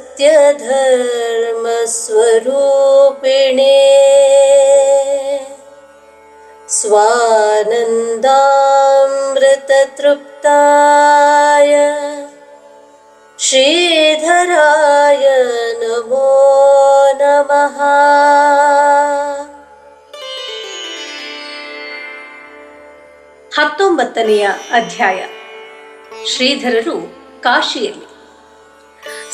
सत्यधर्मस्वरूपिणे स्वानन्दामृततृप्ताय श्रीधराय नमो नमः ಹತ್ತೊಂಬತ್ತನೆಯ ಅಧ್ಯಾಯ ಶ್ರೀಧರರು ಕಾಶಿಯಲ್ಲಿ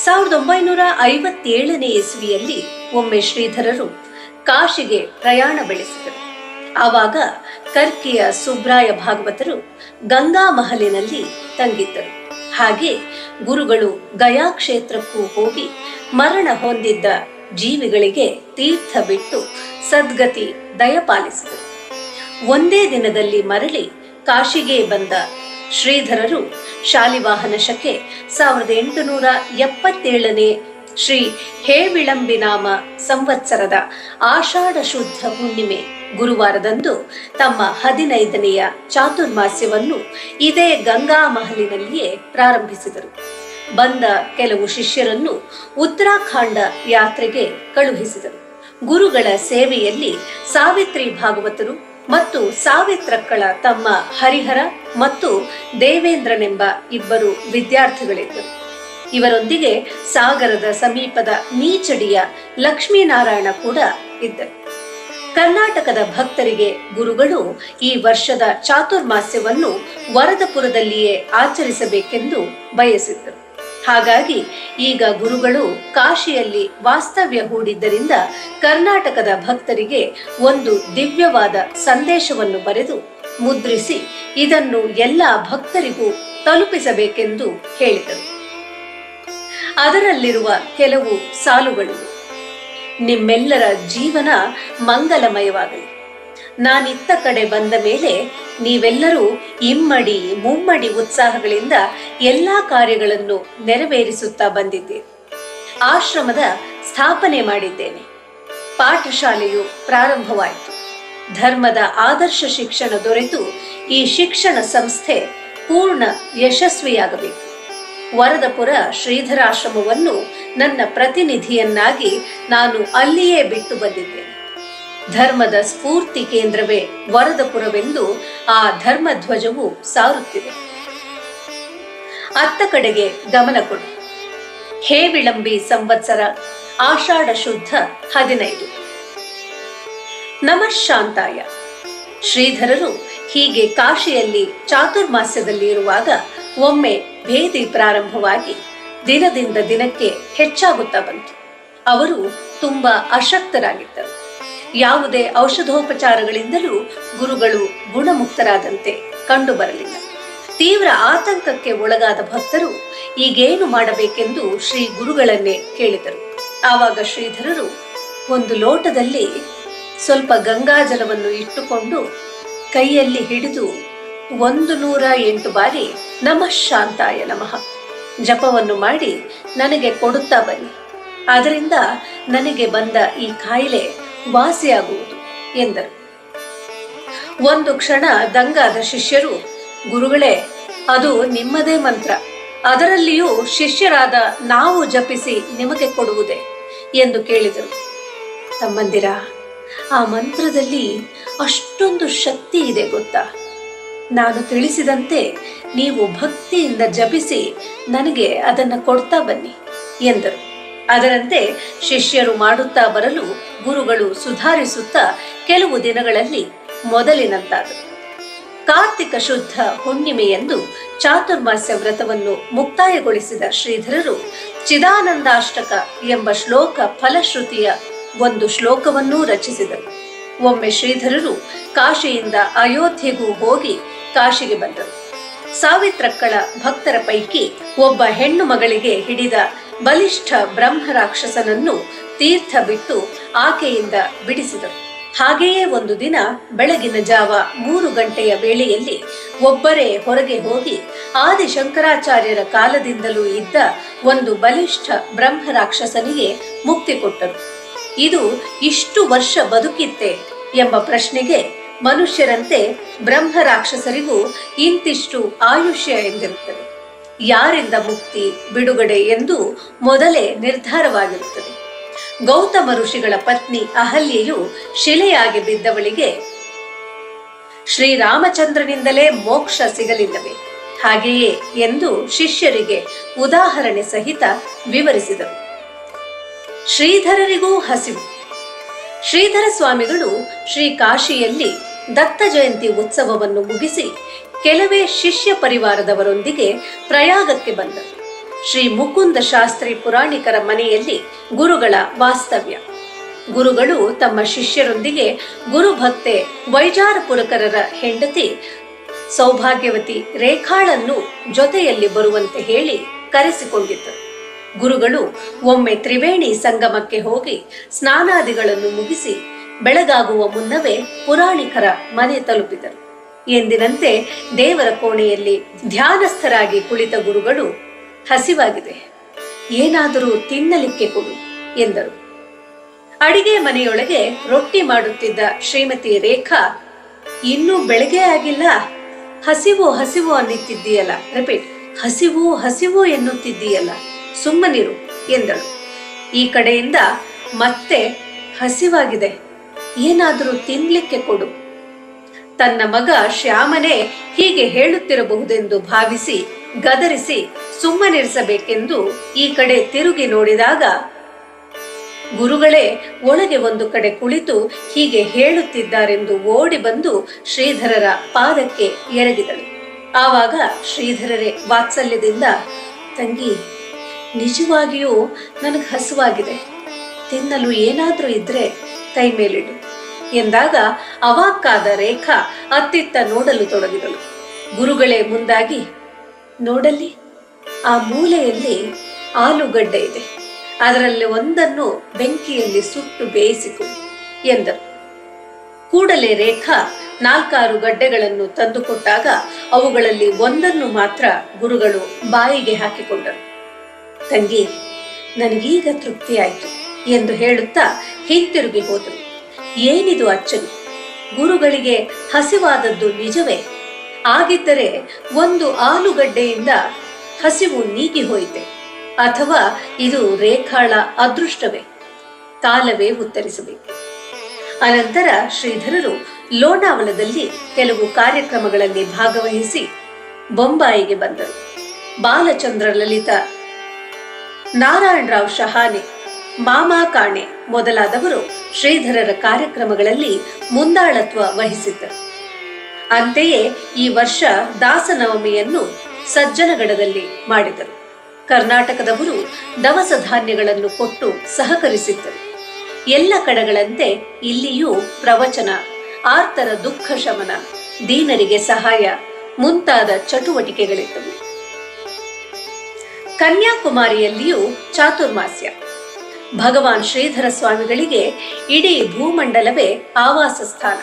ಸಾವಿರದ ಒಂಬೈನೂರ ಐವತ್ತೇಳನೇ ಇಸ್ವಿಯಲ್ಲಿ ಒಮ್ಮೆ ಶ್ರೀಧರರು ಕಾಶಿಗೆ ಪ್ರಯಾಣ ಬೆಳೆಸಿದರು. ಆವಾಗ ಕರ್ಕಿಯ ಸುಬ್ರಾಯ ಭಾಗವತರು ಗಂಗಾ ಮಹಲಿನಲ್ಲಿ ತಂಗಿದ್ದರು. ಹಾಗೆ ಗುರುಗಳು ಗಯಾ ಕ್ಷೇತ್ರಕ್ಕೂ ಹೋಗಿ ಮರಣ ಹೊಂದಿದ್ದ ಜೀವಿಗಳಿಗೆ ತೀರ್ಥ ಬಿಟ್ಟು ಸದ್ಗತಿ ದಯಪಾಲಿಸಿದರು. ಒಂದೇ ದಿನದಲ್ಲಿ ಮರಳಿ ಕಾಶಿಗೆ ಬಂದ ಶ್ರೀಧರರು ಶಾಲಿವಾಹನ ಶಕೆ ಸಾವಿರದ ಎಂಟುನೂರ ಎಪ್ಪತ್ತೇಳನೇ ಶ್ರೀ ಹೇವಿಳಂಬಿನಾಮ ಸಂವತ್ಸರದ ಆಷಾಢ ಶುದ್ಧ ಹುಣ್ಣಿಮೆ ಗುರುವಾರದಂದು ತಮ್ಮ ಹದಿನೈದನೆಯ ಚಾತುರ್ಮಾಸ್ಯವನ್ನು ಇದೇ ಗಂಗಾ ಮಹಲಿನಲ್ಲಿಯೇ ಪ್ರಾರಂಭಿಸಿದರು. ಬಂದ ಕೆಲವು ಶಿಷ್ಯರನ್ನು ಉತ್ತರಾಖಂಡ ಯಾತ್ರೆಗೆ ಕಳುಹಿಸಿದರು. ಗುರುಗಳ ಸೇವೆಯಲ್ಲಿ ಸಾವಿತ್ರಿ ಭಾಗವತರು ಮತ್ತು ಸಾವಿತ್ರಕ್ಕಳ ತಮ್ಮ ಹರಿಹರ ಮತ್ತು ದೇವೇಂದ್ರನೆಂಬ ಇಬ್ಬರು ವಿದ್ಯಾರ್ಥಿಗಳಿದ್ದರು. ಇವರೊಂದಿಗೆ ಸಾಗರದ ಸಮೀಪದ ನೀಚಡಿಯ ಲಕ್ಷ್ಮೀನಾರಾಯಣ ಕೂಡ ಇದ್ದರು. ಕರ್ನಾಟಕದ ಭಕ್ತರಿಗೆ ಗುರುಗಳು ಈ ವರ್ಷದ ಚಾತುರ್ಮಾಸ್ಯವನ್ನು ವರದಪುರದಲ್ಲಿಯೇ ಆಚರಿಸಬೇಕೆಂದು ಬಯಸಿದ್ದರು. ಹಾಗಾಗಿ ಈಗ ಗುರುಗಳು ಕಾಶಿಯಲ್ಲಿ ವಾಸ್ತವ್ಯ ಹೂಡಿದ್ದರಿಂದ ಕರ್ನಾಟಕದ ಭಕ್ತರಿಗೆ ಒಂದು ದಿವ್ಯವಾದ ಸಂದೇಶವನ್ನು ಬರೆದು ಮುದ್ರಿಸಿ ಇದನ್ನು ಎಲ್ಲ ಭಕ್ತರಿಗೂ ತಲುಪಿಸಬೇಕೆಂದು ಹೇಳಿದರು. ಅದರಲ್ಲಿರುವ ಕೆಲವು ಸಾಲುಗಳು. ನಿಮ್ಮೆಲ್ಲರ ಜೀವನ ಮಂಗಲಮಯವಾಗಲಿ. ನಾನಿತ್ತ ಕಡೆ ಬಂದ ಮೇಲೆ ನೀವೆಲ್ಲರೂ ಇಮ್ಮಡಿ ಮುಮ್ಮಡಿ ಉತ್ಸಾಹಗಳಿಂದ ಎಲ್ಲಾ ಕಾರ್ಯಗಳನ್ನು ನೆರವೇರಿಸುತ್ತಾ ಬಂದಿದ್ದೀರಿ. ಆಶ್ರಮದ ಸ್ಥಾಪನೆ ಮಾಡಿದ್ದೇನೆ. ಪಾಠಶಾಲೆಯು ಪ್ರಾರಂಭವಾಯಿತು. ಧರ್ಮದ ಆದರ್ಶ ಶಿಕ್ಷಣ ದೊರೆತು ಈ ಶಿಕ್ಷಣ ಸಂಸ್ಥೆ ಪೂರ್ಣ ಯಶಸ್ವಿಯಾಗಬೇಕು. ವರದಪುರ ಶ್ರೀಧರಾಶ್ರಮವನ್ನು ನನ್ನ ಪ್ರತಿನಿಧಿಯನ್ನಾಗಿ ನಾನು ಅಲ್ಲಿಯೇ ಬಿಟ್ಟು ಬಂದಿದ್ದೇನೆ. ಧರ್ಮದ ಸ್ಫೂರ್ತಿ ಕೇಂದ್ರವೇ ವರದಪುರವೆಂದು ಆ ಧರ್ಮಧ್ವಜವು ಸಾರುತ್ತಿದೆ. ಅತ್ತ ಕಡೆಗೆ ಗಮನ ಕೊಡಿ. ಹೇ ವಿಳಂಬಿ ಸಂವತ್ಸರ, ಆಷಾಢ ಶುದ್ಧ ಹದಿನೈದು. ನಮಃ ಶಾಂತಾಯ. ಶ್ರೀಧರರು ಹೀಗೆ ಕಾಶಿಯಲ್ಲಿ ಚಾತುರ್ಮಾಸ್ಯದಲ್ಲಿ ಇರುವಾಗ ಒಮ್ಮೆ ಭೇದಿ ಪ್ರಾರಂಭವಾಗಿ ದಿನದಿಂದ ದಿನಕ್ಕೆ ಹೆಚ್ಚಾಗುತ್ತಾ ಬಂತು. ಅವರು ತುಂಬಾ ಅಶಕ್ತರಾಗಿದ್ದರು. ಯಾವುದೇ ಔಷಧೋಪಚಾರಗಳಿಂದಲೂ ಗುರುಗಳು ಗುಣಮುಕ್ತರಾದಂತೆ ಕಂಡುಬರಲಿಲ್ಲ. ತೀವ್ರ ಆತಂಕಕ್ಕೆ ಒಳಗಾದ ಭಕ್ತರು ಈಗೇನು ಮಾಡಬೇಕೆಂದು ಶ್ರೀ ಗುರುಗಳನ್ನೇ ಕೇಳಿದರು. ಆವಾಗ ಶ್ರೀಧರರು ಒಂದು ಲೋಟದಲ್ಲಿ ಸ್ವಲ್ಪ ಗಂಗಾಜಲವನ್ನು ಇಟ್ಟುಕೊಂಡು ಕೈಯಲ್ಲಿ ಹಿಡಿದು ಒಂದು ನೂರ ಎಂಟು ಬಾರಿ ನಮಃ ಶಾಂತಾಯ ನಮಃ ಜಪವನ್ನು ಮಾಡಿ ನನಗೆ ಕೊಡುತ್ತಾ ಬನ್ನಿ. ಅದರಿಂದ ನನಗೆ ಬಂದ ಈ ಕಾಯಿಲೆ ವಾಸಿಯಾಗುವುದು ಎಂದರು. ಒಂದು ಕ್ಷಣ ದಂಗಾದ ಶಿಷ್ಯರು, ಗುರುಗಳೇ, ಅದು ನಿಮ್ಮದೇ ಮಂತ್ರ. ಅದರಲ್ಲಿಯೂ ಶಿಷ್ಯರಾದ ನಾವು ಜಪಿಸಿ ನಿಮಗೆ ಕೊಡುವುದೇ? ಎಂದು ಕೇಳಿದರು. ತಮ್ಮಂದಿರ, ಆ ಮಂತ್ರದಲ್ಲಿ ಅಷ್ಟೊಂದು ಶಕ್ತಿ ಇದೆ ಗೊತ್ತಾ? ನಾನು ತಿಳಿಸಿದಂತೆ ನೀವು ಭಕ್ತಿಯಿಂದ ಜಪಿಸಿ ನನಗೆ ಅದನ್ನು ಕೊಡ್ತಾ ಬನ್ನಿ ಎಂದರು. ಅದರಂತೆ ಶಿಷ್ಯರು ಮಾಡುತ್ತಾ ಬರಲು ಗುರುಗಳು ಸುಧಾರಿಸುತ್ತಾ ಕೆಲವು ದಿನಗಳಲ್ಲಿ ಮೊದಲಿನಂತಾದರು. ಕಾರ್ತಿಕ ಶುದ್ಧ ಹುಣ್ಣಿಮೆಯಂದು ಚಾತುರ್ಮಾಸ್ಯ ವ್ರತವನ್ನು ಮುಕ್ತಾಯಗೊಳಿಸಿದ ಶ್ರೀಧರರು ಚಿದಾನಂದಾಷ್ಟಕ ಎಂಬ ಶ್ಲೋಕ ಫಲಶ್ರುತಿಯ ಒಂದು ಶ್ಲೋಕವನ್ನೂ ರಚಿಸಿದರು. ಒಮ್ಮೆ ಶ್ರೀಧರರು ಕಾಶಿಯಿಂದ ಅಯೋಧ್ಯೆಗೂ ಹೋಗಿ ಕಾಶಿಗೆ ಬಂದರು. ಸಾವಿತ್ರಕ್ಕಳ ಭಕ್ತರ ಪೈಕಿ ಒಬ್ಬ ಹೆಣ್ಣು ಮಗಳಿಗೆ ಹಿಡಿದ ಬಲಿಷ್ಠ ಬ್ರಹ್ಮ ರಾಕ್ಷಸನನ್ನು ತೀರ್ಥ ಬಿಟ್ಟು ಆಕೆಯಿಂದ ಬಿಡಿಸಿದರು. ಹಾಗೆಯೇ ಒಂದು ದಿನ ಬೆಳಗಿನ ಜಾವ ಮೂರು ಗಂಟೆಯ ವೇಳೆಯಲ್ಲಿ ಒಬ್ಬರೇ ಹೊರಗೆ ಹೋಗಿ ಆದಿಶಂಕರಾಚಾರ್ಯರ ಕಾಲದಿಂದಲೂ ಇದ್ದ ಒಂದು ಬಲಿಷ್ಠ ಬ್ರಹ್ಮ ರಾಕ್ಷಸನಿಗೆ ಮುಕ್ತಿ ಕೊಟ್ಟರು. ಇದು ಇಷ್ಟು ವರ್ಷ ಬದುಕಿತ್ತೆ ಎಂಬ ಪ್ರಶ್ನೆಗೆ ಮನುಷ್ಯರಂತೆ ಬ್ರಹ್ಮ ರಾಕ್ಷಸರಿಗೂ ಇಂತಿಷ್ಟು ಆಯುಷ್ಯ ಎಂದಿರುತ್ತದೆ. ಯಾರಿಂದ ಮುಕ್ತಿ ಬಿಡುಗಡೆ ಎಂದು ಮೊದಲೇ ನಿರ್ಧಾರವಾಗಿರುತ್ತದೆ. ಗೌತಮ ಋಷಿಗಳ ಪತ್ನಿ ಅಹಲ್ಯೆಯು ಶಿಲೆಯಾಗಿ ಬಿದ್ದವಳಿಗೆ ಶ್ರೀರಾಮಚಂದ್ರನಿಂದಲೇ ಮೋಕ್ಷ ಸಿಗಲಿಲ್ಲವೇ? ಹಾಗೆಯೇ ಎಂದು ಶಿಷ್ಯರಿಗೆ ಉದಾಹರಣೆ ಸಹಿತ ವಿವರಿಸಿದರು. ಶ್ರೀಧರರಿಗೂ ಹಸಿವು. ಶ್ರೀಧರ ಸ್ವಾಮಿಗಳು ಶ್ರೀ ಕಾಶಿಯಲ್ಲಿ ದತ್ತ ಜಯಂತಿ ಉತ್ಸವವನ್ನು ಮುಗಿಸಿ ಕೆಲವೇ ಶಿಷ್ಯ ಪರಿವಾರದವರೊಂದಿಗೆ ಪ್ರಯಾಗಕ್ಕೆ ಬಂದರು. ಶ್ರೀ ಮುಕುಂದ ಶಾಸ್ತ್ರಿ ಪುರಾಣಿಕರ ಮನೆಯಲ್ಲಿ ಗುರುಗಳ ವಾಸ್ತವ್ಯ. ಗುರುಗಳು ತಮ್ಮ ಶಿಷ್ಯರೊಂದಿಗೆ ಗುರುಭಕ್ತೆ ವೈಜಾರಪುರಕರರ ಹೆಂಡತಿ ಸೌಭಾಗ್ಯವತಿ ರೇಖಾಳನ್ನು ಜೊತೆಯಲ್ಲಿ ಬರುವಂತೆ ಹೇಳಿ ಕರೆಸಿಕೊಂಡಿದ್ದರು. ಗುರುಗಳು ಒಮ್ಮೆ ತ್ರಿವೇಣಿ ಸಂಗಮಕ್ಕೆ ಹೋಗಿ ಸ್ನಾನಾದಿಗಳನ್ನು ಮುಗಿಸಿ ಬೆಳಗಾಗುವ ಮುನ್ನವೇ ಪುರಾಣಿಕರ ಮನೆ ತಲುಪಿದರು. ಎಂದಿನಂತೆ ದೇವರ ಕೋಣೆಯಲ್ಲಿ ಧ್ಯಾನಸ್ಥರಾಗಿ ಕುಳಿತ ಗುರುಗಳು ಹಸಿವಾಗಿದೆ. ಏನಾದರೂ ತಿನ್ನಲಿಕ್ಕೆ ಕೊಡು, ಎಂದರು. ಅಡಿಗೆ ಮನೆಯೊಳಗೆ ರೊಟ್ಟಿ ಮಾಡುತ್ತಿದ್ದ ಶ್ರೀಮತಿ ರೇಖಾ, ಇನ್ನೂ ಬೆಳಗ್ಗೆ ಆಗಿಲ್ಲ. ಹಸಿವು ಹಸಿವು ಅನ್ನುತ್ತಿದ್ದೀಯಲ್ಲ. ರಿಪೀಟ್, ಹಸಿವು ಹಸಿವು ಎನ್ನುತ್ತಿದ್ದೀಯಲ್ಲ. ಸುಮ್ಮನಿರು ಎಂದಳು. ಈ ಕಡೆಯಿಂದ ಮತ್ತೆ ಹಸಿವಾಗಿದೆ. ಏನಾದರೂ ತಿನ್ಲಿಕ್ಕೆ ಕೊಡು. ತನ್ನ ಮಗ ಶ್ಯಾಮನೇ ಹೀಗೆ ಹೇಳುತ್ತಿರಬಹುದೆಂದು ಭಾವಿಸಿ ಗದರಿಸಿ ಸುಮ್ಮನಿರಿಸಬೇಕೆಂದು ಈ ಕಡೆ ತಿರುಗಿ ನೋಡಿದಾಗ ಗುರುಗಳೇ ಒಳಗೆ ಒಂದು ಕಡೆ ಕುಳಿತು ಹೀಗೆ ಹೇಳುತ್ತಿದ್ದಾರೆಂದು ಓಡಿ ಬಂದು ಶ್ರೀಧರರ ಪಾದಕ್ಕೆ ಎರಗಿದಳು. ಆವಾಗ ಶ್ರೀಧರರೇ ವಾತ್ಸಲ್ಯದಿಂದ, ತಂಗಿ, ನಿಜವಾಗಿಯೂ ನನಗೆ ಹಸುವಾಗಿದೆ. ತಿನ್ನಲು ಏನಾದರೂ ಇದ್ರೆ ಕೈ ಮೇಲಿಡು ಎಂದಾಗ ಅವಾಕ್ಕಾದ ರೇಖಾ ಅತ್ತಿತ್ತ ನೋಡಲು ತೊಡಗಿದಳು. ಗುರುಗಳೇ ಮುಂದಾಗಿ, ನೋಡಲ್ಲಿ ಆ ಮೂಲೆಯಲ್ಲಿ ಆಲೂಗಡ್ಡೆ ಇದೆ. ಅದರಲ್ಲಿ ಒಂದನ್ನು ಬೆಂಕಿಯಲ್ಲಿ ಸುಟ್ಟು ಬೇಯಿಸಿತು ಎಂದರು. ಕೂಡಲೇ ರೇಖಾ ನಾಲ್ಕಾರು ಗಡ್ಡೆಗಳನ್ನು ತಂದುಕೊಟ್ಟಾಗ ಅವುಗಳಲ್ಲಿ ಒಂದನ್ನು ಮಾತ್ರ ಗುರುಗಳು ಬಾಯಿಗೆ ಹಾಕಿಕೊಂಡರು. ತಂಗಿ, ನನಗೀಗ ತೃಪ್ತಿಯಾಯಿತು ಎಂದು ಹೇಳುತ್ತಾ ಹಿಂತಿರುಗಿ ಹೋದರು. ಏನಿದು ಅಚ್ಚರಿ? ಗುರುಗಳಿಗೆ ಹಸಿವಾದದ್ದು ನಿಜವೇ? ಆಗಿದ್ದರೆ ಒಂದು ಆಲೂಗಡ್ಡೆಯಿಂದ ಹಸಿವು ನೀಗಿ ಹೋಯಿತೆ. ಅಥವಾ ಇದು ರೇಖಾಳ ಅದೃಷ್ಟವೇ. ಕಾಲವೇ ಉತ್ತರಿಸಬೇಕು. ಅನಂತರ ಶ್ರೀಧರರು ಲೋನಾವಲದಲ್ಲಿ ಕೆಲವು ಕಾರ್ಯಕ್ರಮಗಳಲ್ಲಿ ಭಾಗವಹಿಸಿ ಬೊಂಬಾಯಿಗೆ ಬಂದರು. ಬಾಲಚಂದ್ರ ಲಲಿತ, ನಾರಾಯಣರಾವ್ ಶಹಾನೆ, ಮಾಮಾ ಕಾಣೆ ಮೊದಲಾದವರು ಶ್ರೀಧರರ ಕಾರ್ಯಕ್ರಮಗಳಲ್ಲಿ ಮುಂದಾಳತ್ವ ವಹಿಸಿದ್ದರು. ಅಂತೆಯೇ ಈ ವರ್ಷ ದಾಸನವಮಿಯನ್ನು ಸಜ್ಜನಗಡದಲ್ಲಿ ಮಾಡಿದರು. ಕರ್ನಾಟಕದವರು ದವಸ ಧಾನ್ಯಗಳನ್ನು ಕೊಟ್ಟು ಸಹಕರಿಸಿದ್ದರು. ಎಲ್ಲ ಕಡೆಗಳಂತೆ ಇಲ್ಲಿಯೂ ಪ್ರವಚನ ಆರ್ತರ ದುಃಖ ಶಮನ, ದೀನರಿಗೆ ಸಹಾಯ ಮುಂತಾದ ಚಟುವಟಿಕೆಗಳಿದ್ದವು. ಕನ್ಯಾಕುಮಾರಿಯಲ್ಲಿಯೂ ಚಾತುರ್ಮಾಸ್ಯ. ಭಗವಾನ್ ಶ್ರೀಧರ ಸ್ವಾಮಿಗಳಿಗೆ ಇಡೀ ಭೂಮಂಡಲವೇ ಆವಾಸ ಸ್ಥಾನ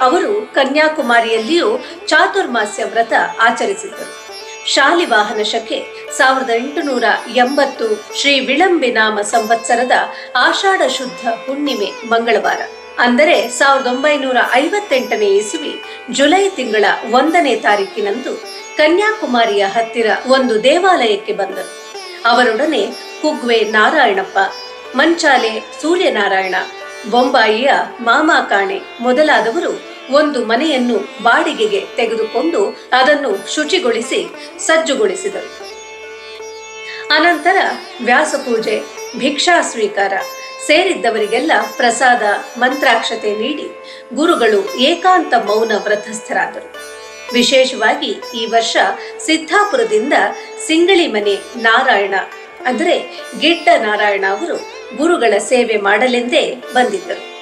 ಅವರು ಕನ್ಯಾಕುಮಾರಿಯಲ್ಲಿಯೂ ಚಾತುರ್ಮಾಸ್ಯ ವ್ರತ ಆಚರಿಸಿದ್ದರು. ಶಾಲಿವಾಹನ ಶಕೆ ಸಾವಿರದ ಎಂಟುನೂರ ಎಂಬತ್ತು ಶ್ರೀ ವಿಳಂಬಿನಾಮ ಸಂವತ್ಸರದ ಆಷಾಢ ಶುದ್ಧ ಹುಣ್ಣಿಮೆ ಮಂಗಳವಾರ. ಅಂದರೆ ಸಾವಿರದ ಒಂಬೈನೂರ ಐವತ್ತೆಂಟನೇ ಇಸುವಿ ಜುಲೈ ತಿಂಗಳ ಒಂದನೇ ತಾರೀಕಿನಂದು ಕನ್ಯಾಕುಮಾರಿಯ ಹತ್ತಿರ ಒಂದು ದೇವಾಲಯಕ್ಕೆ ಬಂದರು. ಅವರೊಡನೆ ಕುಗ್ವೆ ನಾರಾಯಣಪ್ಪ, ಮಂಚಾಲೆ ಸೂರ್ಯನಾರಾಯಣ ಬೊಂಬಾಯಿಯ ಮಾಮಾಕಾಣೆ ಮೊದಲಾದವರು ಒಂದು ಮನೆಯನ್ನು ಬಾಡಿಗೆಗೆ ತೆಗೆದುಕೊಂಡು ಅದನ್ನು ಶುಚಿಗೊಳಿಸಿ ಸಜ್ಜುಗೊಳಿಸಿದರು. ಅನಂತರ ವ್ಯಾಸಪೂಜೆ ಭಿಕ್ಷಾ ಸ್ವೀಕಾರ, ಸೇರಿದ್ದವರಿಗೆಲ್ಲ ಪ್ರಸಾದ, ಮಂತ್ರಾಕ್ಷತೆ ನೀಡಿ ಗುರುಗಳು ಏಕಾಂತ ಮೌನ ವ್ರತಸ್ಥರಾದರು. ವಿಶೇಷವಾಗಿ ಈ ವರ್ಷ ಸಿದ್ದಾಪುರದಿಂದ ಸಿಂಗಳಿ ಮನೆ ನಾರಾಯಣ, ಅಂದರೆ ಗಿಡ್ಡ ನಾರಾಯಣ ಅವರು ಗುರುಗಳ ಸೇವೆ ಮಾಡಲೆಂದೇ ಬಂದಿದ್ದರು.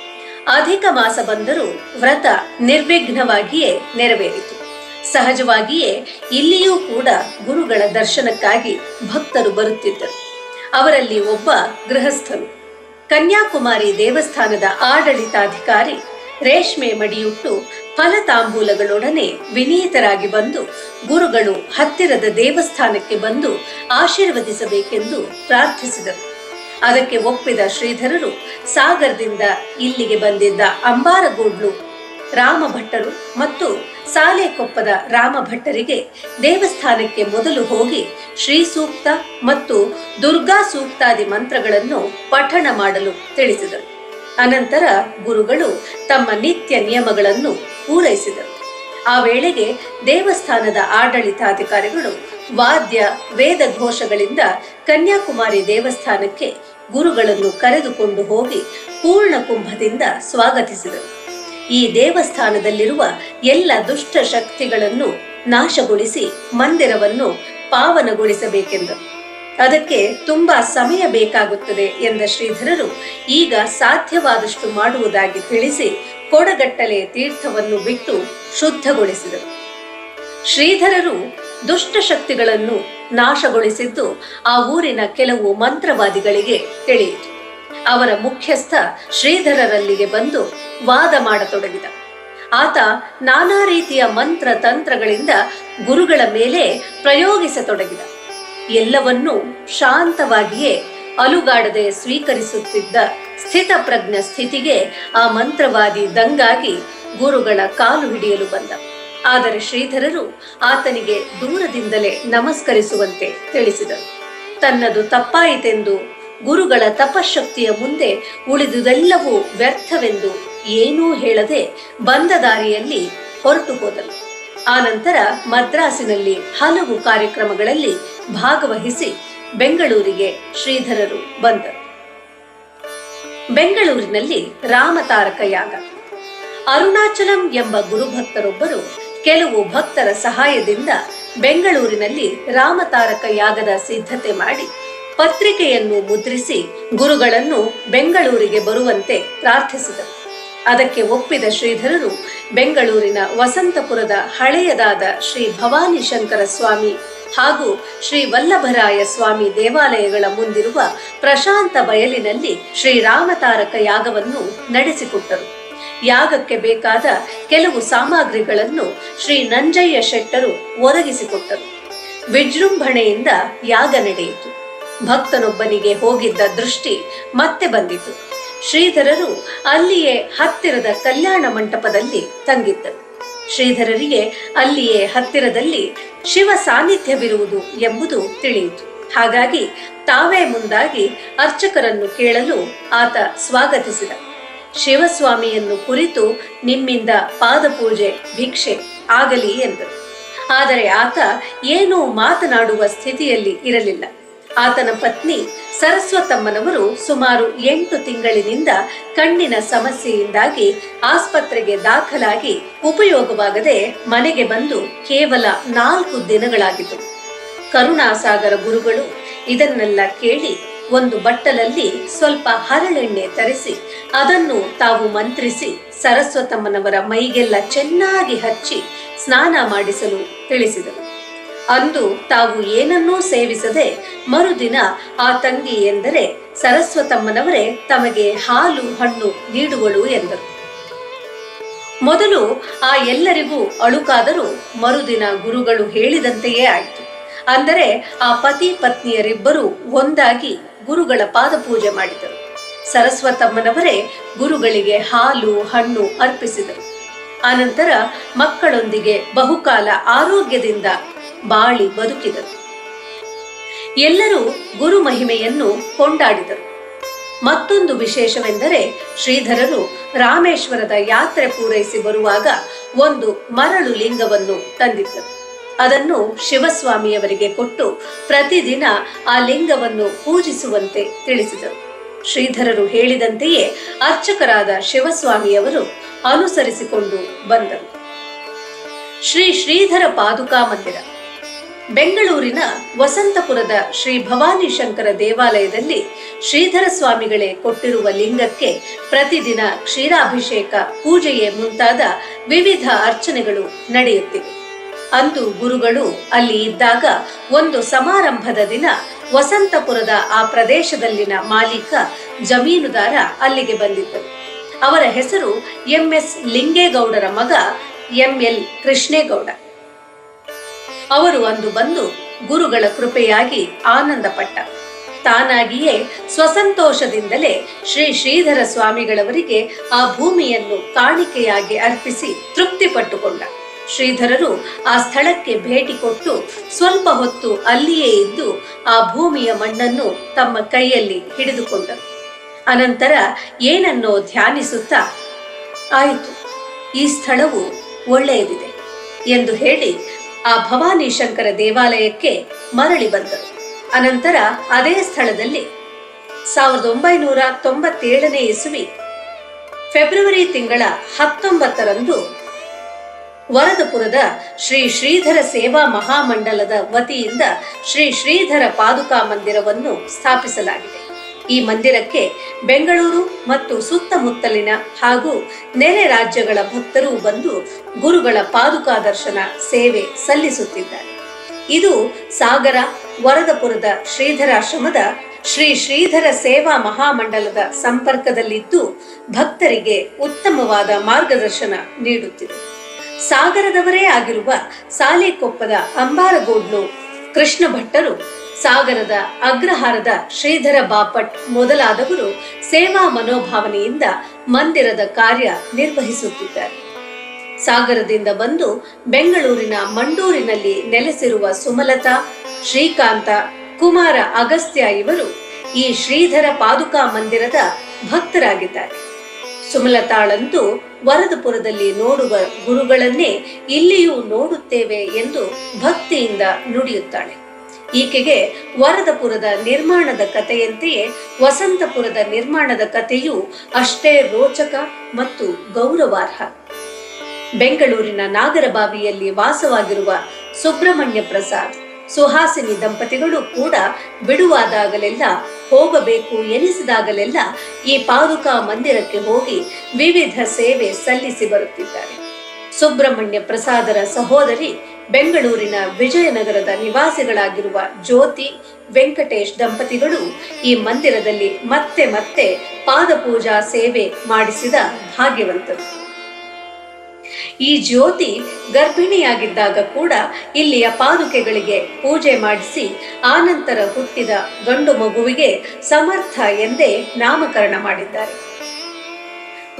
ಅಧಿಕ ಮಾಸ ಬಂದರೂ ವ್ರತ ನಿರ್ವಿಘ್ನವಾಗಿಯೇ ನೆರವೇರಿತು. ಸಹಜವಾಗಿಯೇ ಇಲ್ಲಿಯೂ ಕೂಡ ಗುರುಗಳ ದರ್ಶನಕ್ಕಾಗಿ ಭಕ್ತರು ಬರುತ್ತಿದ್ದರು. ಅವರಲ್ಲಿ ಒಬ್ಬ ಗೃಹಸ್ಥರು ಕನ್ಯಾಕುಮಾರಿ ದೇವಸ್ಥಾನದ ಆಡಳಿತಾಧಿಕಾರಿ ರೇಷ್ಮೆ ಮಡಿಯುಟ್ಟು ಫಲತಾಂಬೂಲಗಳೊಡನೆ ವಿನೀತರಾಗಿ ಬಂದು ಗುರುಗಳು ಹತ್ತಿರದ ದೇವಸ್ಥಾನಕ್ಕೆ ಬಂದು ಆಶೀರ್ವದಿಸಬೇಕೆಂದು ಪ್ರಾರ್ಥಿಸಿದರು. ಅದಕ್ಕೆ ಒಪ್ಪಿದ ಶ್ರೀಧರರು ಸಾಗರದಿಂದ ಇಲ್ಲಿಗೆ ಬಂದಿದ್ದ ಅಂಬಾರಗೋಡ್ಲು, ರಾಮಭಟ್ಟರು ಮತ್ತು ಸಾಲೆಕೊಪ್ಪದ ರಾಮಭಟ್ಟರಿಗೆ ದೇವಸ್ಥಾನಕ್ಕೆ ಮೊದಲು ಹೋಗಿ ಶ್ರೀ ಸೂಕ್ತ ಮತ್ತು ದುರ್ಗಾ ಸೂಕ್ತಾದಿ ಮಂತ್ರಗಳನ್ನು ಪಠಣ ಮಾಡಲು ತಿಳಿಸಿದರು. ಅನಂತರ ಗುರುಗಳು ತಮ್ಮ ನಿತ್ಯ ನಿಯಮಗಳನ್ನು ಪೂರೈಸಿದರು. ಆ ವೇಳೆಗೆ ದೇವಸ್ಥಾನದ ಆಡಳಿತಾಧಿಕಾರಿಗಳು ವಾದ್ಯ, ವೇದ ಘೋಷಗಳಿಂದ ಕನ್ಯಾಕುಮಾರಿ ದೇವಸ್ಥಾನಕ್ಕೆ ಗುರುಗಳನ್ನು ಕರೆದುಕೊಂಡು ಹೋಗಿ ಪೂರ್ಣ ಕುಂಭದಿಂದ ಸ್ವಾಗತಿಸಿದರು. ಈ ದೇವಸ್ಥಾನದಲ್ಲಿರುವ ಎಲ್ಲ ದುಷ್ಟ ಶಕ್ತಿಗಳನ್ನು ನಾಶಗೊಳಿಸಿ ಮಂದಿರವನ್ನು ಪಾವನಗೊಳಿಸಬೇಕೆಂದರು ಅದಕ್ಕೆ ತುಂಬಾ ಸಮಯ ಬೇಕಾಗುತ್ತದೆ ಎಂದ ಶ್ರೀಧರರು ಈಗ ಸಾಧ್ಯವಾದಷ್ಟು ಮಾಡುವುದಾಗಿ ತಿಳಿಸಿ ಕೊಡಗಟ್ಟಲೆ ತೀರ್ಥವನ್ನು ಬಿಟ್ಟು ಶುದ್ಧಗೊಳಿಸಿದರು. ಶ್ರೀಧರರು ದುಷ್ಟ ಶಕ್ತಿಗಳನ್ನು ನಾಶಗೊಳಿಸಿದ್ದು ಆ ಊರಿನ ಕೆಲವು ಮಂತ್ರವಾದಿಗಳಿಗೆ ತಿಳಿಯಿತು. ಅವರ ಮುಖ್ಯಸ್ಥ ಶ್ರೀಧರರಲ್ಲಿಗೆ ಬಂದು ವಾದ ಮಾಡತೊಡಗಿದ. ಆತ ನಾನಾ ರೀತಿಯ ಮಂತ್ರ ತಂತ್ರಗಳಿಂದ ಗುರುಗಳ ಮೇಲೆ ಪ್ರಯೋಗಿಸತೊಡಗಿದ. ಎಲ್ಲವನ್ನೂ ಶಾಂತವಾಗಿಯೇ ಅಲುಗಾಡದೆ ಸ್ವೀಕರಿಸುತ್ತಿದ್ದ ಸ್ಥಿತಪ್ರಜ್ಞ ಸ್ಥಿತಿಗೆ ಆ ಮಂತ್ರವಾದಿ ದಂಗಾಗಿ ಗುರುಗಳ ಕಾಲು ಹಿಡಿಯಲು ಬಂದ. ಆದರೆ ಶ್ರೀಧರರು ಆತನಿಗೆ ದೂರದಿಂದಲೇ ನಮಸ್ಕರಿಸುವಂತೆ ತಿಳಿಸಿದರು. ತನ್ನದು ತಪ್ಪಾಯಿತೆಂದು ಗುರುಗಳ ತಪಶಕ್ತಿಯ ಮುಂದೆ ಉಳಿದುದೆಲ್ಲವೂ ವ್ಯರ್ಥವೆಂದು ಏನೂ ಹೇಳದೆ ಬಂದ ದಾರಿಯಲ್ಲಿ ಹೊರಟು ಹೋದನು. ಆನಂತರ ಮದ್ರಾಸಿನಲ್ಲಿ ಹಲವು ಕಾರ್ಯಕ್ರಮಗಳಲ್ಲಿ ಭಾಗವಹಿಸಿ ಬೆಂಗಳೂರಿಗೆ ಶ್ರೀಧರರು ಬಂದರು. ಬೆಂಗಳೂರಿನಲ್ಲಿ ರಾಮತಾರಕ ಯಾಗ. ಅರುಣಾಚಲಂ ಎಂಬ ಗುರುಭಕ್ತರೊಬ್ಬರು ಕೆಲವು ಭಕ್ತರ ಸಹಾಯದಿಂದ ಬೆಂಗಳೂರಿನಲ್ಲಿ ರಾಮತಾರಕ ಯಾಗದ ಸಿದ್ಧತೆ ಮಾಡಿ ಪತ್ರಿಕೆಯನ್ನು ಮುದ್ರಿಸಿ ಗುರುಗಳನ್ನು ಬೆಂಗಳೂರಿಗೆ ಬರುವಂತೆ ಪ್ರಾರ್ಥಿಸಿದರು. ಅದಕ್ಕೆ ಒಪ್ಪಿದ ಶ್ರೀಧರರು ಬೆಂಗಳೂರಿನ ವಸಂತಪುರದ ಹಳೆಯದಾದ ಶ್ರೀ ಭವಾನಿ ಶಂಕರ ಸ್ವಾಮಿ ಹಾಗೂ ಶ್ರೀ ವಲ್ಲಭರಾಯ ಸ್ವಾಮಿ ದೇವಾಲಯಗಳ ಮುಂದಿರುವ ಪ್ರಶಾಂತ ಬಯಲಿನಲ್ಲಿ ಶ್ರೀರಾಮತಾರಕ ಯಾಗವನ್ನು ನಡೆಸಿಕೊಟ್ಟರು. ಯಾಗಕ್ಕೆ ಬೇಕಾದ ಕೆಲವು ಸಾಮಗ್ರಿಗಳನ್ನು ಶ್ರೀ ನಂಜಯ್ಯ ಶೆಟ್ಟರು ಒದಗಿಸಿಕೊಟ್ಟರು. ವಿಜೃಂಭಣೆಯಿಂದ ಯಾಗ ನಡೆಯಿತು. ಭಕ್ತನೊಬ್ಬನಿಗೆ ಹೋಗಿದ್ದ ದೃಷ್ಟಿ ಮತ್ತೆ ಬಂದಿತು. ಶ್ರೀಧರರು ಅಲ್ಲಿಯೇ ಹತ್ತಿರದ ಕಲ್ಯಾಣ ಮಂಟಪದಲ್ಲಿ ತಂಗಿದ್ದರು. ಶ್ರೀಧರರಿಗೆ ಅಲ್ಲಿಯೇ ಹತ್ತಿರದಲ್ಲಿ ಶಿವ ಸಾನ್ನಿಧ್ಯವಿರುವುದು ಎಂಬುದು ತಿಳಿಯಿತು. ಹಾಗಾಗಿ ತಾವೇ ಮುಂದಾಗಿ ಅರ್ಚಕರನ್ನು ಕೇಳಲು ಆತ ಸ್ವಾಗತಿಸಿದ. ಶಿವಸ್ವಾಮಿಯನ್ನು ಕುರಿತು ನಿಮ್ಮಿಂದ ಪಾದಪೂಜೆ, ಭಿಕ್ಷೆ ಆಗಲಿ ಎಂದರು. ಆದರೆ ಆತ ಏನೂ ಮಾತನಾಡುವ ಸ್ಥಿತಿಯಲ್ಲಿ ಇರಲಿಲ್ಲ. ಆತನ ಪತ್ನಿ ಸರಸ್ವತಮ್ಮನವರು ಸುಮಾರು ಎಂಟು ತಿಂಗಳಿನಿಂದ ಕಣ್ಣಿನ ಸಮಸ್ಯೆಯಿಂದಾಗಿ ಆಸ್ಪತ್ರೆಗೆ ದಾಖಲಾಗಿ ಉಪಯೋಗವಾಗದೆ ಮನೆಗೆ ಬಂದು ಕೇವಲ ನಾಲ್ಕು ದಿನಗಳಾಗಿತ್ತು. ಕರುಣಾಸಾಗರ ಗುರುಗಳು ಇದನ್ನೆಲ್ಲ ಕೇಳಿ ಒಂದು ಬಟ್ಟಲಲ್ಲಿ ಸ್ವಲ್ಪ ಹರಳೆಣ್ಣೆ ತರಿಸಿ ಅದನ್ನು ತಾವು ಮಂತ್ರಿಸಿ ಸರಸ್ವತಮ್ಮನವರ ಮೈಗೆಲ್ಲ ಚೆನ್ನಾಗಿ ಹಚ್ಚಿ ಸ್ನಾನ ಮಾಡಿಸಲು ತಿಳಿಸಿದರು. ಅಂದು ತಾವು ಏನನ್ನೂ ಸೇವಿಸದೆ ಮರುದಿನ ಆ ತಂಗಿ ಎಂದರೆ ಸರಸ್ವತಮ್ಮನವರೇ ತಮಗೆ ಹಾಲು, ಹಣ್ಣು ನೀಡುವಳು ಎಂದರು. ಮೊದಲು ಆ ಎಲ್ಲರಿಗೂ ಅಳುಕಾದರೂ ಮರುದಿನ ಗುರುಗಳು ಹೇಳಿದಂತೆಯೇ ಆಯಿತು. ಅಂದರೆ ಆ ಪತಿ ಪತ್ನಿಯರಿಬ್ಬರು ಒಂದಾಗಿ ಗುರುಗಳ ಪಾದಪೂಜೆ ಮಾಡಿದರು. ಸರಸ್ವತಮ್ಮನವರೇ ಗುರುಗಳಿಗೆ ಹಾಲು, ಹಣ್ಣು ಅರ್ಪಿಸಿದರು. ಆನಂತರ ಮಕ್ಕಳೊಂದಿಗೆ ಬಹುಕಾಲ ಆರೋಗ್ಯದಿಂದ ಬಾಳಿ ಬದುಕಿದರು. ಎಲ್ಲರೂ ಗುರು ಮಹಿಮೆಯನ್ನು ಕೊಂಡಾಡಿದರು. ಮತ್ತೊಂದು ವಿಶೇಷವೆಂದರೆ ಶ್ರೀಧರರು ರಾಮೇಶ್ವರದ ಯಾತ್ರೆ ಪೂರೈಸಿ ಬರುವಾಗ ಒಂದು ಮರಳು ಲಿಂಗವನ್ನು ತಂದಿದ್ದರು. ಅದನ್ನು ಶಿವಸ್ವಾಮಿಯವರಿಗೆ ಕೊಟ್ಟು ಪ್ರತಿದಿನ ಆ ಲಿಂಗವನ್ನು ಪೂಜಿಸುವಂತೆ ತಿಳಿಸಿದರು. ಶ್ರೀಧರರು ಹೇಳಿದಂತೆಯೇ ಅರ್ಚಕರಾದ ಶಿವಸ್ವಾಮಿಯವರು ಅನುಸರಿಸಿಕೊಂಡು ಬಂದರು. ಶ್ರೀ ಶ್ರೀಧರ ಪಾದುಕಾ ಮಂದಿರ. ಬೆಂಗಳೂರಿನ ವಸಂತಪುರದ ಶ್ರೀ ಭವಾನಿ ಶಂಕರ ದೇವಾಲಯದಲ್ಲಿ ಶ್ರೀಧರ ಸ್ವಾಮಿಗಳೇ ಕೊಟ್ಟಿರುವ ಲಿಂಗಕ್ಕೆ ಪ್ರತಿದಿನ ಕ್ಷೀರಾಭಿಷೇಕ, ಪೂಜೆಯೇ ಮುಂತಾದ ವಿವಿಧ ಅರ್ಚನೆಗಳು ನಡೆಯುತ್ತಿವೆ. ಅಂದು ಗುರುಗಳು ಅಲ್ಲಿ ಇದ್ದಾಗ ಒಂದು ಸಮಾರಂಭದ ದಿನ ವಸಂತಪುರದ ಆ ಪ್ರದೇಶದಲ್ಲಿನ ಮಾಲೀಕ ಜಮೀನುದಾರ ಅಲ್ಲಿಗೆ ಬಂದಿದ್ದರು. ಅವರ ಹೆಸರು ಎಂಎಸ್ ಲಿಂಗೇಗೌಡರ ಮಗ ಎಂಎಲ್ ಕೃಷ್ಣೇಗೌಡ. ಅವರು ಅಂದು ಬಂದು ಗುರುಗಳ ಕೃಪೆಯಾಗಿ ಆನಂದಪಟ್ಟ. ತಾನಾಗಿಯೇ ಸ್ವಸಂತೋಷದಿಂದಲೇ ಶ್ರೀ ಶ್ರೀಧರ ಸ್ವಾಮಿಗಳವರಿಗೆ ಆ ಭೂಮಿಯನ್ನು ಕಾಣಿಕೆಯಾಗಿ ಅರ್ಪಿಸಿ ತೃಪ್ತಿಪಟ್ಟುಕೊಂಡ. ಶ್ರೀಧರರು ಆ ಸ್ಥಳಕ್ಕೆ ಭೇಟಿ ಕೊಟ್ಟು ಸ್ವಲ್ಪ ಹೊತ್ತು ಅಲ್ಲಿಯೇ ಇದ್ದು ಆ ಭೂಮಿಯ ಮಣ್ಣನ್ನು ತಮ್ಮ ಕೈಯಲ್ಲಿ ಹಿಡಿದುಕೊಂಡರು. ಅನಂತರ ಏನನ್ನೋ ಧ್ಯಾನಿಸುತ್ತಾ, ಆಯಿತು, ಈ ಸ್ಥಳವು ಒಳ್ಳೆಯದಿದೆ ಎಂದು ಹೇಳಿ ಆ ಭವಾನಿ ಶಂಕರ ದೇವಾಲಯಕ್ಕೆ ಮರಳಿ ಬಂದರು ಅನಂತರ ಅದೇ ಸ್ಥಳದಲ್ಲಿ ಸಾವಿರದ ಒಂಬೈನೂರ ತೊಂಬತ್ತೇಳನೇ ಇಸುವಿ ಫೆಬ್ರವರಿ ತಿಂಗಳ ಹತ್ತೊಂಬತ್ತರಂದು ವರದಪುರದ ಶ್ರೀ ಶ್ರೀಧರ ಸೇವಾ ಮಹಾಮಂಡಲದ ವತಿಯಿಂದ ಶ್ರೀ ಶ್ರೀಧರ ಪಾದುಕಾ ಮಂದಿರವನ್ನು ಸ್ಥಾಪಿಸಲಾಗಿದೆ. ಈ ಮಂದಿರಕ್ಕೆ ಬೆಂಗಳೂರು ಮತ್ತು ಸುತ್ತಮುತ್ತಲಿನ ಹಾಗೂ ನೆರೆ ರಾಜ್ಯಗಳ ಭಕ್ತರು ಬಂದು ಗುರುಗಳ ಪಾದುಕಾ ದರ್ಶನ ಸೇವೆ ಸಲ್ಲಿಸುತ್ತಿದ್ದಾರೆ. ಇದು ಸಾಗರ, ವರದಪುರದ ಶ್ರೀಧರಾಶ್ರಮದ ಶ್ರೀ ಶ್ರೀಧರ ಸೇವಾ ಮಹಾಮಂಡಲದ ಸಂಪರ್ಕದಲ್ಲಿದ್ದು ಭಕ್ತರಿಗೆ ಉತ್ತಮವಾದ ಮಾರ್ಗದರ್ಶನ ನೀಡುತ್ತಿದೆ. ಸಾಗರದವರೇ ಆಗಿರುವ ಸಾಲೆಕೊಪ್ಪದ ಅಂಬಾರಗೋಡ್ಲು ಕೃಷ್ಣ ಭಟ್ಟರು ಸಾಗರದ ಅಗ್ರಹಾರದ ಶ್ರೀಧರ ಬಾಪಟ್ ಮೊದಲಾದವರು ಸೇವಾ ಮನೋಭಾವನೆಯಿಂದ ಮಂದಿರದ ಕಾರ್ಯ ನಿರ್ವಹಿಸುತ್ತಿದ್ದಾರೆ. ಸಾಗರದಿಂದ ಬಂದು ಬೆಂಗಳೂರಿನ ಮಂಡೂರಿನಲ್ಲಿ ನೆಲೆಸಿರುವ ಸುಮಲತಾ, ಶ್ರೀಕಾಂತ, ಕುಮಾರ ಅಗಸ್ತ್ಯ ಇವರು ಈ ಶ್ರೀಧರ ಪಾದುಕಾ ಮಂದಿರದ ಭಕ್ತರಾಗಿದ್ದಾರೆ. ಸುಮಲತಾಳಂತೂ ವರದಪುರದಲ್ಲಿ ನೋಡುವ ಗುರುಗಳನ್ನೇ ಇಲ್ಲಿಯೂ ನೋಡುತ್ತೇವೆ ಎಂದು ಭಕ್ತಿಯಿಂದ ನುಡಿಯುತ್ತಾಳೆ. ಈಕೆಗೆ ವರದಪುರದ ನಿರ್ಮಾಣದ ಕಥೆಯಂತೆಯೇ ವಸಂತಪುರದ ನಿರ್ಮಾಣದ ಕಥೆಯೂ ಅಷ್ಟೇ ರೋಚಕ ಮತ್ತು ಗೌರವಾರ್ಹ. ಬೆಂಗಳೂರಿನ ನಾಗರಬಾವಿಯಲ್ಲಿ ವಾಸವಾಗಿರುವ ಸುಬ್ರಹ್ಮಣ್ಯ ಪ್ರಸಾದ್, ಸುಹಾಸಿನಿ ದಂಪತಿಗಳು ಕೂಡ ಬಿಡುವಾದಾಗಲೆಲ್ಲ ಹೋಗಬೇಕು ಎನಿಸಿದಾಗಲೆಲ್ಲ ಈ ಪಾದುಕಾ ಮಂದಿರಕ್ಕೆ ಹೋಗಿ ವಿವಿಧ ಸೇವೆ ಸಲ್ಲಿಸಿ ಬರುತ್ತಿದ್ದಾರೆ. ಸುಬ್ರಹ್ಮಣ್ಯ ಪ್ರಸಾದರ ಸಹೋದರಿ ಬೆಂಗಳೂರಿನ ವಿಜಯನಗರದ ನಿವಾಸಿಗಳಾಗಿರುವ ಜ್ಯೋತಿ, ವೆಂಕಟೇಶ್ ದಂಪತಿಗಳು ಈ ಮಂದಿರದಲ್ಲಿ ಮತ್ತೆ ಮತ್ತೆ ಪಾದಪೂಜಾ ಸೇವೆ ಮಾಡಿಸಿದ ಭಾಗ್ಯವಂತರು. ಈ ಜ್ಯೋತಿ ಗರ್ಭಿಣಿಯಾಗಿದ್ದಾಗ ಕೂಡ ಇಲ್ಲಿಯ ಪಾದುಕೆಗಳಿಗೆ ಪೂಜೆ ಮಾಡಿಸಿ ಆನಂತರ ಹುಟ್ಟಿದ ಗಂಡು ಮಗುವಿಗೆ ಸಮರ್ಥ ಎಂದೇ ನಾಮಕರಣ ಮಾಡಿದ್ದಾರೆ.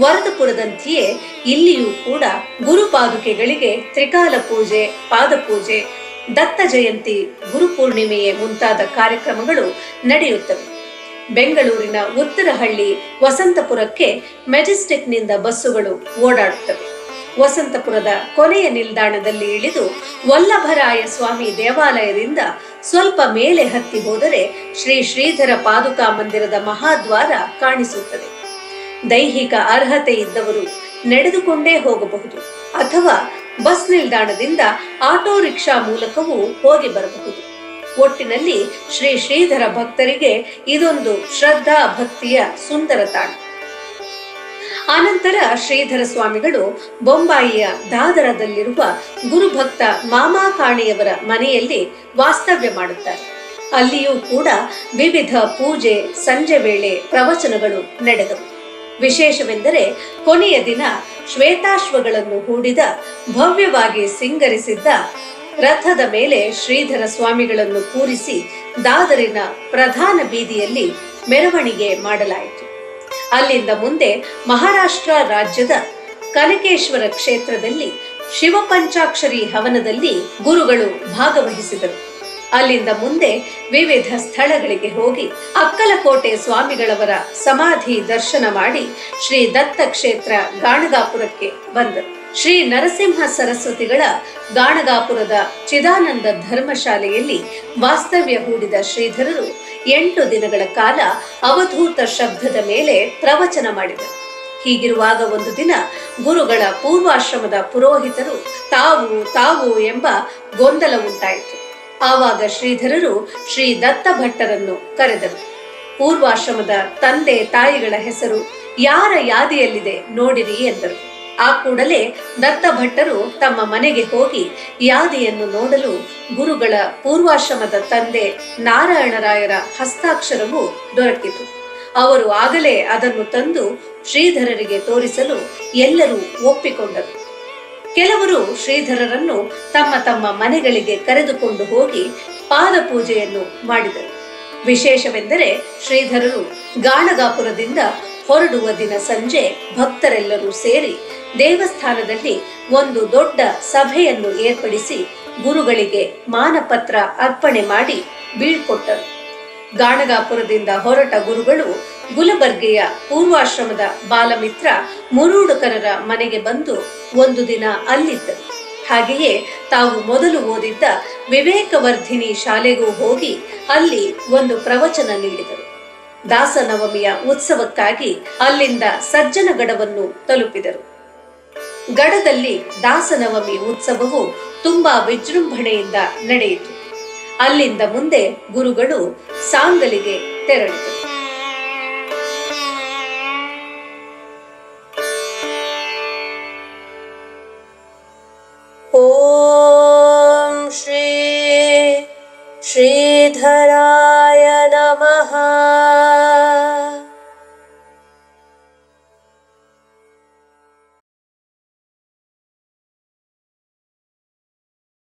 ವರದಪುರದಂತೆಯೇ ಇಲ್ಲಿಯೂ ಕೂಡ ಗುರುಪಾದುಕೆಗಳಿಗೆ ತ್ರಿಕಾಲ ಪೂಜೆ ಪಾದಪೂಜೆ ದತ್ತ ಜಯಂತಿ ಗುರುಪೂರ್ಣಿಮೆಯೇ ಮುಂತಾದ ಕಾರ್ಯಕ್ರಮಗಳು ನಡೆಯುತ್ತವೆ. ಬೆಂಗಳೂರಿನ ಉತ್ತರಹಳ್ಳಿ ವಸಂತಪುರಕ್ಕೆ ಮೆಜೆಸ್ಟಿಕ್ನಿಂದ ಬಸ್ಸುಗಳು ಓಡಾಡುತ್ತವೆ. ವಸಂತಪುರದ ಕೊನೆಯ ನಿಲ್ದಾಣದಲ್ಲಿ ಇಳಿದು ವಲ್ಲಭರಾಯ ಸ್ವಾಮಿ ದೇವಾಲಯದಿಂದ ಸ್ವಲ್ಪ ಮೇಲೆ ಹತ್ತಿ ಹೋದರೆ ಶ್ರೀ ಶ್ರೀಧರ ಪಾದುಕಾ ಮಂದಿರದ ಮಹಾದ್ವಾರ ಕಾಣಿಸುತ್ತದೆ. ದೈಹಿಕ ಅರ್ಹತೆ ಇದ್ದವರು ನಡೆದುಕೊಂಡೇ ಹೋಗಬಹುದು ಅಥವಾ ಬಸ್ ನಿಲ್ದಾಣದಿಂದ ಆಟೋ ರಿಕ್ಷಾ ಮೂಲಕವೂ ಹೋಗಿ ಬರಬಹುದು. ಒಟ್ಟಿನಲ್ಲಿ ಶ್ರೀ ಶ್ರೀಧರ ಭಕ್ತರಿಗೆ ಇದೊಂದು ಶ್ರದ್ಧಾ ಭಕ್ತಿಯ ಸುಂದರ ತಾಣ. ಆನಂತರ ಶ್ರೀಧರ ಸ್ವಾಮಿಗಳು ಬೊಂಬಾಯಿಯ ದಾದರದಲ್ಲಿರುವ ಗುರುಭಕ್ತ ಮಾಮಾ ಕಾಣಿಯವರ ಮನೆಯಲ್ಲಿ ವಾಸ್ತವ್ಯ ಮಾಡುತ್ತಾರೆ. ಅಲ್ಲಿಯೂ ಕೂಡ ವಿವಿಧ ಪೂಜೆ, ಸಂಜೆ ವೇಳೆ ಪ್ರವಚನಗಳು ನಡೆದವು. ವಿಶೇಷವೆಂದರೆ ಕೊನೆಯ ದಿನ ಶ್ವೇತಾಶ್ವಗಳನ್ನು ಹೂಡಿದ, ಭವ್ಯವಾಗಿ ಸಿಂಗರಿಸಿದ್ದ ರಥದ ಮೇಲೆ ಶ್ರೀಧರ ಸ್ವಾಮಿಗಳನ್ನು ಕೂರಿಸಿ ದಾದರಿನ ಪ್ರಧಾನ ಬೀದಿಯಲ್ಲಿ ಮೆರವಣಿಗೆ ಮಾಡಲಾಯಿತು. ಅಲ್ಲಿಂದ ಮುಂದೆ ಮಹಾರಾಷ್ಟ್ರ ರಾಜ್ಯದ ಕನಕೇಶ್ವರ ಕ್ಷೇತ್ರದಲ್ಲಿ ಶಿವಪಂಚಾಕ್ಷರಿ ಹವನದಲ್ಲಿ ಗುರುಗಳು ಭಾಗವಹಿಸಿದರು. ಅಲ್ಲಿಂದ ಮುಂದೆ ವಿವಿಧ ಸ್ಥಳಗಳಿಗೆ ಹೋಗಿ ಅಕ್ಕಲಕೋಟೆ ಸ್ವಾಮಿಗಳವರ ಸಮಾಧಿ ದರ್ಶನ ಮಾಡಿ ಶ್ರೀ ದತ್ತ ಕ್ಷೇತ್ರ ಗಾಣಗಾಪುರಕ್ಕೆ ಬಂದರು ಶ್ರೀ ನರಸಿಂಹ ಸರಸ್ವತಿಗಳ ಗಾಣಗಾಪುರದ ಚಿದಾನಂದ ಧರ್ಮಶಾಲೆಯಲ್ಲಿ ವಾಸ್ತವ್ಯ ಹೂಡಿದ ಶ್ರೀಧರರು ಎಂಟು ದಿನಗಳ ಕಾಲ ಅವಧೂತ ಶಬ್ದದ ಮೇಲೆ ಪ್ರವಚನ ಮಾಡಿದರು. ಹೀಗಿರುವಾಗ ಒಂದು ದಿನ ಗುರುಗಳ ಪೂರ್ವಾಶ್ರಮದ ಪುರೋಹಿತರು ತಾವು ತಾವು ಎಂಬ ಗೊಂದಲ ಉಂಟಾಯಿತು. ಆವಾಗ ಶ್ರೀಧರರು ಶ್ರೀ ದತ್ತ ಭಟ್ಟರನ್ನು ಕರೆದರು. ಪೂರ್ವಾಶ್ರಮದ ತಂದೆ ತಾಯಿಗಳ ಹೆಸರು ಯಾರ ಯಾದಿಯಲ್ಲಿದೆ ನೋಡಿರಿ ಎಂದರು. ಆ ಕೂಡಲೇ ದತ್ತ ಭಟ್ಟರು ತಮ್ಮ ಮನೆಗೆ ಹೋಗಿ ಯಾದಿಯನ್ನು ನೋಡಲು ಗುರುಗಳ ಪೂರ್ವಾಶ್ರಮದ ತಂದೆ ನಾರಾಯಣರಾಯರ ಹಸ್ತಾಕ್ಷರವು ದೊರಕಿತು. ಅವರು ಆಗಲೇ ಅದನ್ನು ತಂದು ಶ್ರೀಧರರಿಗೆ ತೋರಿಸಲು ಎಲ್ಲರೂ ಒಪ್ಪಿಕೊಂಡರು. ಕೆಲವರು ಶ್ರೀಧರರನ್ನು ತಮ್ಮ ತಮ್ಮ ಮನೆಗಳಿಗೆ ಕರೆದುಕೊಂಡು ಹೋಗಿ ಪಾದ ಪೂಜೆಯನ್ನು ಮಾಡಿದರು. ವಿಶೇಷವೆಂದರೆ ಶ್ರೀಧರರು ಗಾಣಗಾಪುರದಿಂದ ಹೊರಡುವ ದಿನ ಸಂಜೆ ಭಕ್ತರೆಲ್ಲರೂ ಸೇರಿ ದೇವಸ್ಥಾನದಲ್ಲಿ ಒಂದು ದೊಡ್ಡ ಸಭೆಯನ್ನು ಏರ್ಪಡಿಸಿ ಗುರುಗಳಿಗೆ ಮಾನಪತ್ರ ಅರ್ಪಣೆ ಮಾಡಿ ಬೀಳ್ಕೊಟ್ಟರು. ಗಾಣಗಾಪುರದಿಂದ ಹೊರಟ ಗುರುಗಳು ಗುಲಬರ್ಗೆಯ ಪೂರ್ವಾಶ್ರಮದ ಬಾಲಮಿತ್ರ ಮುರುಡುಕರರ ಮನೆಗೆ ಬಂದು ಒಂದು ದಿನ ಅಲ್ಲಿದ್ದರು. ಹಾಗೆಯೇ ತಾವು ಮೊದಲು ಓದಿದ್ದ ವಿವೇಕವರ್ಧಿನಿ ಶಾಲೆಗೂ ಹೋಗಿ ಅಲ್ಲಿ ಒಂದು ಪ್ರವಚನ ನೀಡಿದರು. ದಾಸನವಮಿಯ ಉತ್ಸವಕ್ಕಾಗಿ ಅಲ್ಲಿಂದ ಸಜ್ಜನಗಡವನ್ನು ತಲುಪಿದರು. ಗಡದಲ್ಲಿ ದಾಸನವಮಿ ಉತ್ಸವವು ತುಂಬಾ ವಿಜೃಂಭಣೆಯಿಂದ ನಡೆಯಿತು. ಅಲ್ಲಿಂದ ಮುಂದೆ ಗುರುಗಳು ಸಾಂಗಲಿಗೆ ತೆರಳಿದರು. ಓಂ ಶ್ರೀ ಶ್ರೀಧರಾ